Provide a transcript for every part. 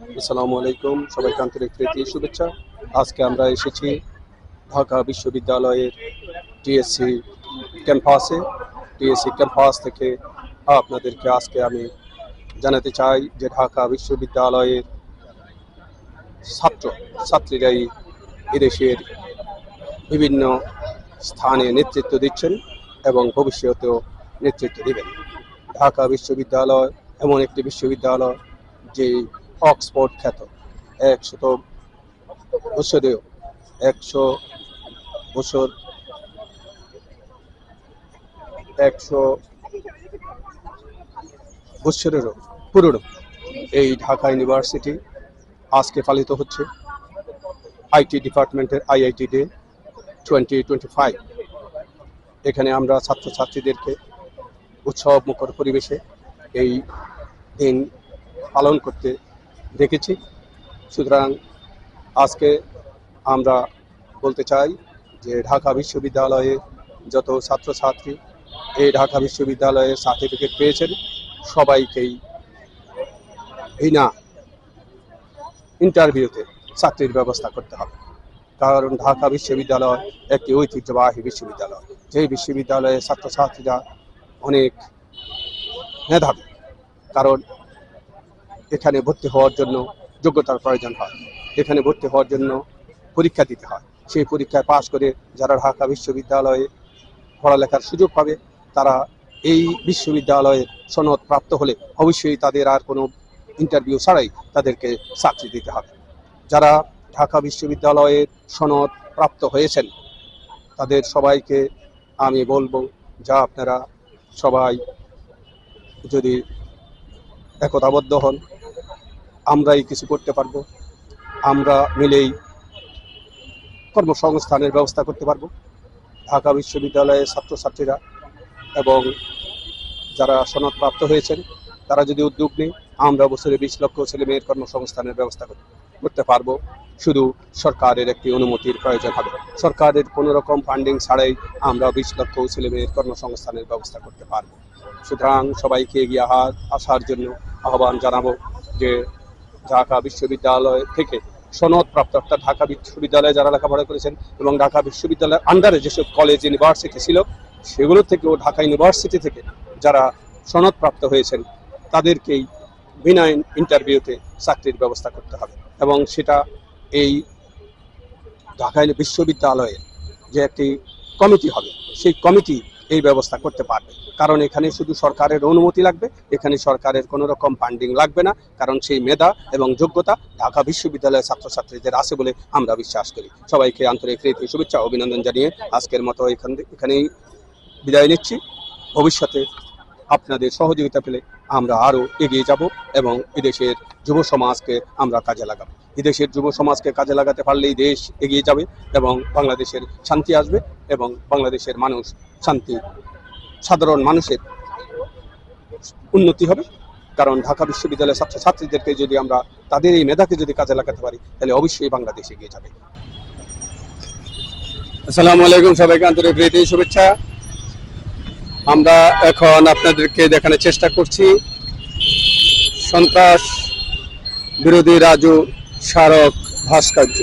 আসসালামু আলাইকুম, সবাইকে আন্তরিক প্রীতি শুভেচ্ছা। আজকে আমরা এসেছি ঢাকা বিশ্ববিদ্যালয়ের টিএসসি ক্যাম্পাসে। টিএসসি ক্যাম্পাস থেকে আপনাদেরকে আজকে আমি জানাতে চাই যে ঢাকা বিশ্ববিদ্যালয়ের ছাত্র, ছাত্রীরাই এদেশের বিভিন্ন স্থানে নেতৃত্ব দিচ্ছেন এবং ভবিষ্যতেও নেতৃত্ব দেবেন। ঢাকা বিশ্ববিদ্যালয় এমন একটি বিশ্ববিদ্যালয় যে অক্সফোর্ড খ্যাত। একশত বছরেও একশো বছর একশো বছরেরও পুরনো। এই ঢাকা ইউনিভার্সিটি আজকে পালিত হচ্ছে আইটি ডিপার্টমেন্টের IIT day twenty twenty five. এখানে আমরা ছাত্রছাত্রীদেরকে উৎসব মুখর পরিবেশে এই দিন পালন করতে দেখেছি। সুতরাং আজকে আমরা বলতে চাই যে ঢাকা বিশ্ববিদ্যালয়ে যত ছাত্রছাত্রী এই ঢাকা বিশ্ববিদ্যালয়ে সার্টিফিকেট পেয়েছেন, সবাইকেই বিনা ইন্টারভিউতে চাকরির ব্যবস্থা করতে হবে। কারণ ঢাকা বিশ্ববিদ্যালয় একটি ঐতিহ্যবাহী বিশ্ববিদ্যালয়। যেই বিশ্ববিদ্যালয়ে ছাত্রছাত্রীরা অনেক মেধাবী। কারণ এখানে ভর্তি হওয়ার জন্য যোগ্যতার প্রয়োজন হয়। এখানে ভর্তি হওয়ার জন্য পরীক্ষা দিতে হয়। সেই পরীক্ষায় পাশ করে যারা ঢাকা বিশ্ববিদ্যালয়ে পড়ালেখার সুযোগ পাবে, তারা এই বিশ্ববিদ্যালয়ে সনদ প্রাপ্ত হলে অবশ্যই তাদের আর কোনো ইন্টারভিউ ছাড়াই তাদেরকে চাকরি দিতে হবে। যারা ঢাকা বিশ্ববিদ্যালয়ের সনদ প্রাপ্ত হয়েছেন, তাদের সবাইকে আমি বলব যা আপনারা সবাই যদি একতাবদ্ধ হন আমরাই কিছু করতে পারব। আমরা মিলেই কর্মসংস্থানের ব্যবস্থা করতে পারব। ঢাকা বিশ্ববিদ্যালয়ের ছাত্রছাত্রীরা এবং যারা সনদপ্রাপ্ত হয়েছেন, তারা যদি উদ্যোগ নেই আমরা বছরে বিশ লক্ষ ছেলে মেয়ের কর্মসংস্থানের ব্যবস্থা করতে পারব। শুধু সরকারের একটি অনুমতির প্রয়োজন হবে। সরকারের কোনো রকম ফান্ডিং ছাড়াই আমরা বিশ লক্ষ ছেলে মেয়ের কর্মসংস্থানের ব্যবস্থা করতে পারব। সুতরাং সবাইকে এগিয়ে আসার জন্য আহ্বান জানাব যে ঢাকা বিশ্ববিদ্যালয় থেকে সনদপ্রাপ্ত অর্থাৎ ঢাকা বিশ্ববিদ্যালয়ে যারা লেখাপড়া করেছেন এবং ঢাকা বিশ্ববিদ্যালয়ের আন্ডারে যেসব কলেজ ইউনিভার্সিটি ছিল, সেগুলো থেকেও ঢাকা ইউনিভার্সিটি থেকে যারা সনদপ্রাপ্ত হয়েছেন, তাদেরকেই বিনা ইন্টারভিউতে চাকরির ব্যবস্থা করতে হবে। এবং সেটা এই ঢাকা বিশ্ববিদ্যালয়ে যে একটি কমিটি হবে, সেই কমিটি এই ব্যবস্থা করতে পারবে। কারণ এখানে শুধু সরকারের অনুমতি লাগবে, এখানে সরকারের কোনো রকম ফান্ডিং লাগবে না, কারণ সেই মেধা এবং যোগ্যতা ঢাকা বিশ্ববিদ্যালয়ের ছাত্রছাত্রীদের আছে বলে আমরা বিশ্বাস করি। সবাইকে আন্তরিক রীতি শুভেচ্ছা, অভিনন্দন জানিয়ে আজকের মতো এখান এখানেই বিদায় নিচ্ছি। ভবিষ্যতে আপনাদের সহযোগিতা পেলে আমরা আরও এগিয়ে যাব এবং এদেশের যুব সমাজকে আমরা কাজে লাগাবো। এদেশের যুব সমাজকে কাজে লাগাতে পারলেই দেশ এগিয়ে যাবে এবং বাংলাদেশের শান্তি আসবে এবং বাংলাদেশের মানুষ শান্তি, সাধারণ মানুষের উন্নতি হবে। কারণ ঢাকা বিশ্ববিদ্যালয়ের ছাত্রছাত্রীদেরকে যদি আমরা, তাদের এই মেধাকে যদি কাজে লাগাতে পারি, তাহলে অবশ্যই বাংলাদেশ এগিয়ে যাবে। আসসালামু আলাইকুম সবাইকে আন্তরিক শুভেচ্ছা। আমরা এখন আপনাদেরকে দেখানোর চেষ্টা করছি। সন্ত্রাস বিরোধী রাজু স্মারক ভাস্কর্য।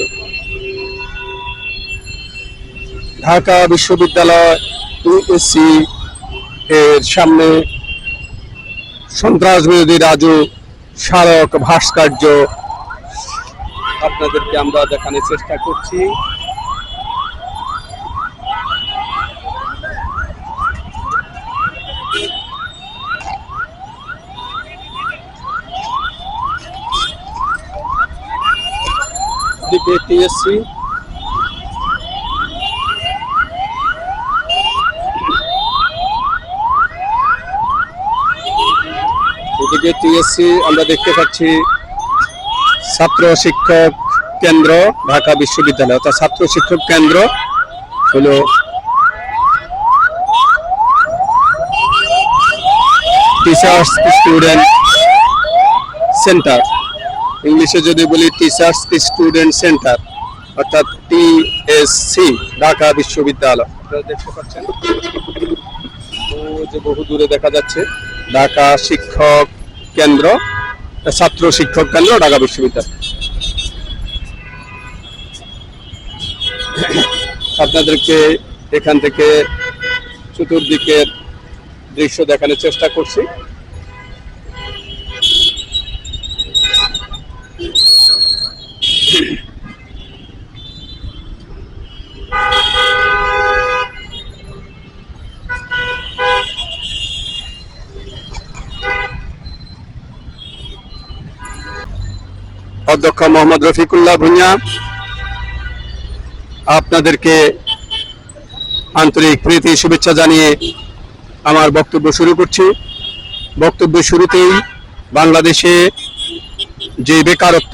ঢাকা বিশ্ববিদ্যালয় ইউএসসি এর সামনে সন্ত্রাস বিরোধী রাজু স্মারক ভাস্কর্য আপনাদেরকে আমরা দেখানোর চেষ্টা করছি। দিকে টিএসসি এদিকে টিএসসি আমরা দেখতে পাচ্ছি ছাত্র শিক্ষক কেন্দ্র, ঢাকা বিশ্ববিদ্যালয়। অর্থাৎ ছাত্র শিক্ষক কেন্দ্র হলো টিচার্স স্টুডেন্ট সেন্টার ইংলিশে যদি বলি টিচার্স স্টুডেন্ট সেন্টার অর্থাৎ টিএসসি ঢাকা বিশ্ববিদ্যালয়। দেখতে পাচ্ছেন যে বহু দূরে দেখা যাচ্ছে, ঢাকা শিক্ষক কেন্দ্র, ছাত্র শিক্ষক কেন্দ্র, ঢাকা বিশ্ববিদ্যালয়। আপনাদেরকে এখান থেকে চতুর্দিকের দৃশ্য দেখানোর চেষ্টা করছি। অধ্যক্ষ মোহাম্মদ রফিকুল্লাহ ভুঁইয়া, আপনাদেরকে আন্তরিক প্রীতি, শুভেচ্ছা জানিয়ে আমার বক্তব্য শুরু করছি। বক্তব্য শুরুতেই বাংলাদেশে যে বেকারত্ব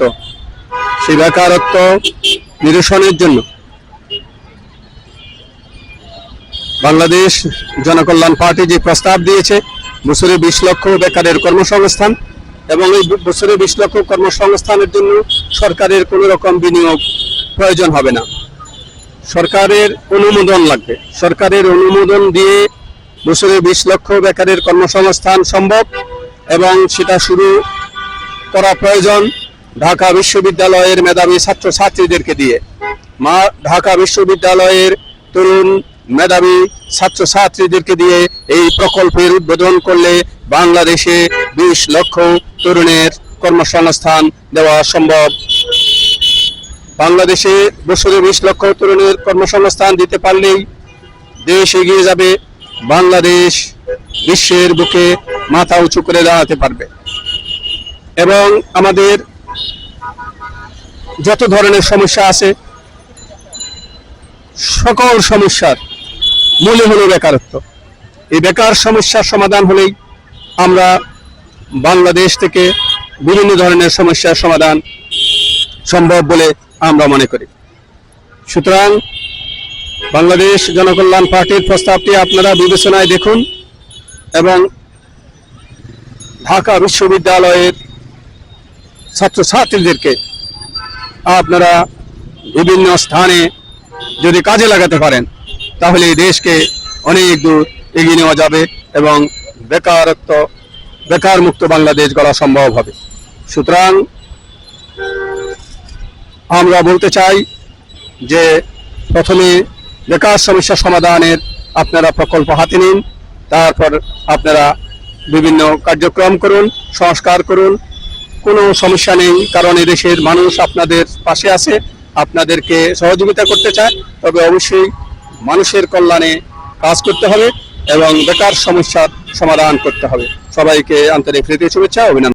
সেই বেকারত্ব নিরসনের জন্য বাংলাদেশ জনকল্যাণ পার্টি যে প্রস্তাব দিয়েছে, বছরে বিশ লক্ষ বেকারের কর্মসংস্থান এবং এই বছরে বিশ লক্ষ কর্মসংস্থানের জন্য সরকারের কোনো রকম বিনিয়োগ প্রয়োজন হবে না। সরকারের অনুমোদন লাগবে। সরকারের অনুমোদন দিয়ে বছরে বিশ লক্ষ বেকারের কর্মসংস্থান সম্ভব এবং সেটা শুরু করা প্রয়োজন। ঢাকা বিশ্ববিদ্যালয়ের মেধাবী ছাত্র ছাত্রীদেরকে দিয়ে মা, ঢাকা বিশ্ববিদ্যালয়ের তরুণ মেধাবী ছাত্র ছাত্রীদেরকে দিয়ে এই প্রকল্পের উদ্বোধন করলে বাংলাদেশে বিশ লক্ষ তরুণের কর্মসংস্থান দেওয়া সম্ভব। বাংলাদেশে বছরে বিশ লক্ষ তরুণের কর্মসংস্থান দিতে পারলেই দেশ এগিয়ে যাবে, বাংলাদেশ বিশ্বের বুকে মাথা উঁচু করে দাঁড়াতে পারবে। এবং আমাদের যত ধরনের সমস্যা আছে, সকল সমস্যার মূলে হলো বেকারত্ব। এই বেকার সমস্যার সমাধান হলেই আমরা বাংলাদেশ থেকে বিভিন্ন ধরনের সমস্যার সমাধান সম্ভব বলে আমরা মনে করি। সুতরাং বাংলাদেশ জনকল্যাণ পার্টির প্রস্তাবটি আপনারা বিবেচনায় দেখুন এবং ঢাকা বিশ্ববিদ্যালয়ের ছাত্রছাত্রীদেরকে আপনারা বিভিন্ন স্থানে যদি কাজে লাগাতে পারেন, তাহলে এই দেশকে অনেক দূর এগিয়ে নেওয়া যাবে এবং বেকারত্ব, বেকার মুক্ত বাংলাদেশ গড়া সম্ভব হবে। সুতরাং আমরা বলতে চাই যে প্রথমে বেকার সমস্যা সমাধানের আপনারা প্রকল্প হাতে নিন, তারপর আপনারা বিভিন্ন কার্যক্রম করুন, সংস্কার করুন কোনো সমস্যা নেই, কারণ এদেশের মানুষ আপনাদের পাশে আছে, আপনাদেরকে সহযোগিতা করতে চায়। তবে অবশ্যই মানুষের কল্যাণে কাজ করতে হবে এবং বেকার সমস্যার সমাধান করতে হবে। সবাইকে আন্তরিক হৃদয় শুভেচ্ছা, অভিনন্দন।